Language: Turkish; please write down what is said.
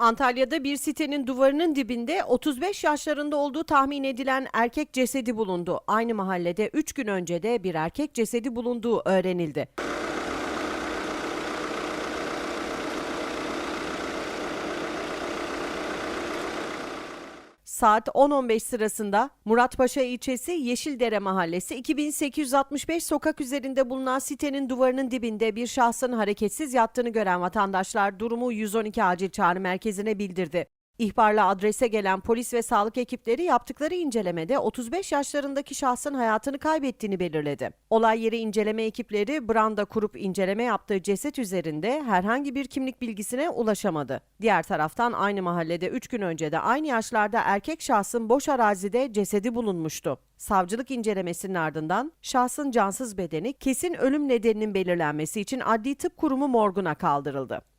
Antalya'da bir sitenin duvarının dibinde 35 yaşlarında olduğu tahmin edilen erkek cesedi bulundu. Aynı mahallede 3 gün önce de bir erkek cesedi bulunduğu öğrenildi. Saat 10.15 sırasında Muratpaşa ilçesi Yeşildere mahallesi 2865 sokak üzerinde bulunan sitenin duvarının dibinde bir şahsın hareketsiz yattığını gören vatandaşlar durumu 112 acil çağrı merkezine bildirdi. İhbarla adrese gelen polis ve sağlık ekipleri yaptıkları incelemede 35 yaşlarındaki şahsın hayatını kaybettiğini belirledi. Olay yeri inceleme ekipleri branda kurup inceleme yaptığı ceset üzerinde herhangi bir kimlik bilgisine ulaşamadı. Diğer taraftan aynı mahallede 3 gün önce de aynı yaşlarda erkek şahsın boş arazide cesedi bulunmuştu. Savcılık incelemesinin ardından şahsın cansız bedeni kesin ölüm nedeninin belirlenmesi için Adli Tıp Kurumu morguna kaldırıldı.